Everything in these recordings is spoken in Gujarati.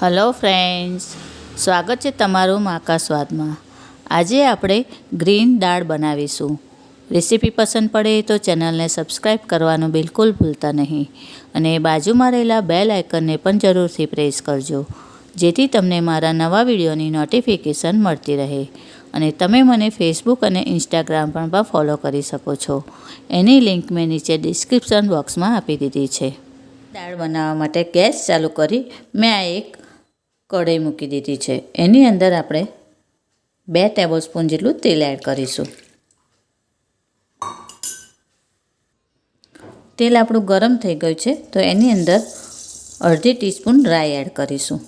હલો ફ્રેન્ડ્સ સ્વાગત છે તમારું માકા સ્વાદમાં. આજે આપણે ગ્રીન દાળ બનાવીશું. રેસીપી પસંદ પડે તો ચેનલને સબસ્ક્રાઈબ કરવાનું બિલકુલ ભૂલતા નહીં. અને બાજુમાં રહેલા બેલ આઇકનને પણ જરૂરથી પ્રેસ કરજો, જેથી તમને મારા નવા વિડીયોની નોટિફિકેશન મળતી રહે. અને તમે મને ફેસબુક અને ઇન્સ્ટાગ્રામ પર પણ ફોલો કરી શકો છો. એની લિંક મેં નીચે ડિસ્ક્રિપ્શન બોક્સમાં આપી દીધી છે. દાળ બનાવવા માટે ગેસ ચાલુ કરી. મેં આ એક કઢાઈ મૂકી દીધી છે. એની અંદર આપણે બે ટેબલ સ્પૂન જેટલું તેલ એડ કરીશું. તેલ આપણું ગરમ થઈ ગયું છે, તો એની અંદર અડધી ટીસ્પૂન રાઈ એડ કરીશું.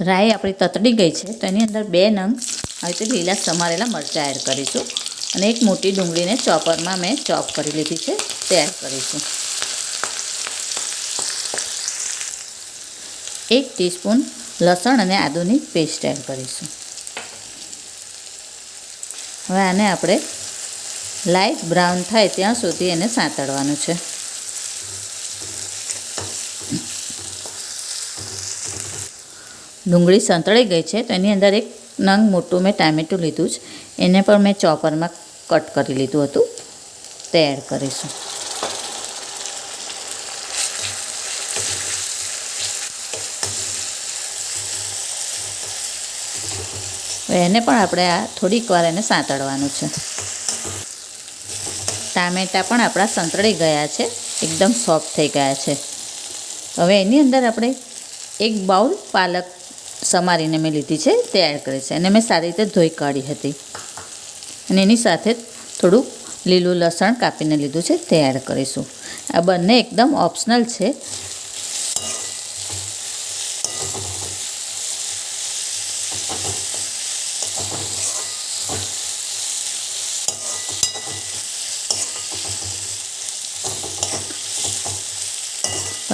રાઈ આપણી તતડી ગઈ છે, તો એની અંદર બે નંગ આવી રીતે લીલા સમારેલા મરચાં એડ કરીશું. અને એક મોટી ડુંગળીને ચોપરમાં મેં ચોપ કરી લીધી છે, તે એડ કરીશું. એક ટીસ્પૂન લસણ અને આદુની પેસ્ટ એડ કરીશું. હવે આને આપણે લાઇટ બ્રાઉન થાય ત્યાં સુધી એને સાંતળવાનું છે. ડુંગળી સંતળાઈ ગઈ છે તો એની અંદર એક નંગ મોટું મેં ટામેટું લીધું છે. એને પણ મેં ચોપરમાં કટ કરી લીધું હતું. તે એડ કરીશું. હવે એને પણ આપણે આ થોડીક વાર એને સાંતળવાનું છે. ટામેટાં પણ આપણા સંતળાઈ ગયા છે, એકદમ સોફ્ટ થઈ ગયા છે. હવે એની અંદર આપણે એક બાઉલ પાલક સમારીને મેં લીધી છે, તે એડ કરી છે. અને મેં સારી રીતે ધોઈ કાઢી હતી. અને એની સાથે થોડુંક લીલું લસણ કાપીને લીધું છે, તે એડ કરીશું. આ બંને એકદમ ઓપ્શનલ છે.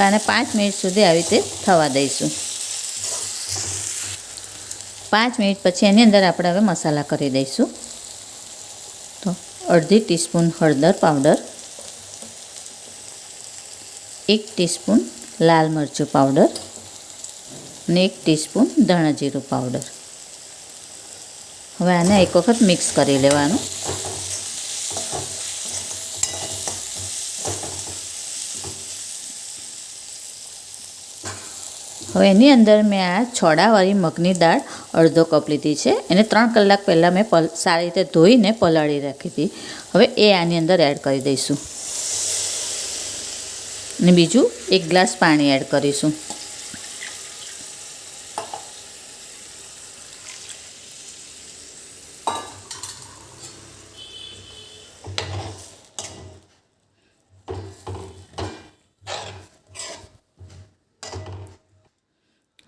આને પાંચ મિનિટ સુધી આવી રીતે થવા દઈશું. પાંચ મિનિટ પછી એની અંદર આપણે હવે મસાલા કરી દઈશું. તો અડધી ટીસ્પૂન હળદર પાવડર, એક ટીસ્પૂન લાલ મરચું પાવડર અને એક ટીસ્પૂન ધાણા જીરું પાવડર. હવે આને એક વખત મિક્સ કરી લેવાનું. હવે એની અંદર મેં આ છોડાવાળી મગની દાળ અડધો કપ લીધી છે. એને ત્રણ કલાક પહેલાં મેં પલ, સારી રીતે ધોઈને પલાળી રાખી હતી. હવે એ આની અંદર એડ કરી દઈશું. અને બીજું એક ગ્લાસ પાણી એડ કરીશું.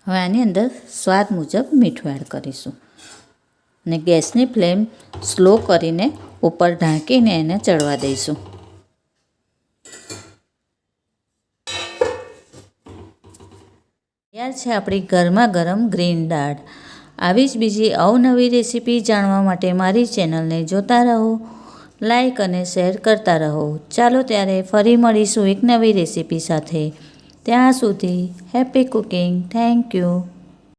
હવે આની અંદર સ્વાદ મુજબ મીઠું એડ કરીશું. અને ગેસની ફ્લેમ સ્લો કરીને ઉપર ઢાંકીને એને ચડવા દઈશું. તૈયાર છે આપણી ગરમા ગરમ ગ્રીન દાળ. આવી જ બીજી અવનવી રેસીપી જાણવા માટે મારી ચેનલને જોતા રહો, લાઈક અને શેર કરતા રહો. ચાલો ત્યારે ફરી મળીશું એક નવી રેસીપી સાથે. ત્યાં સુધી હેપી કુકિંગ. Thank you.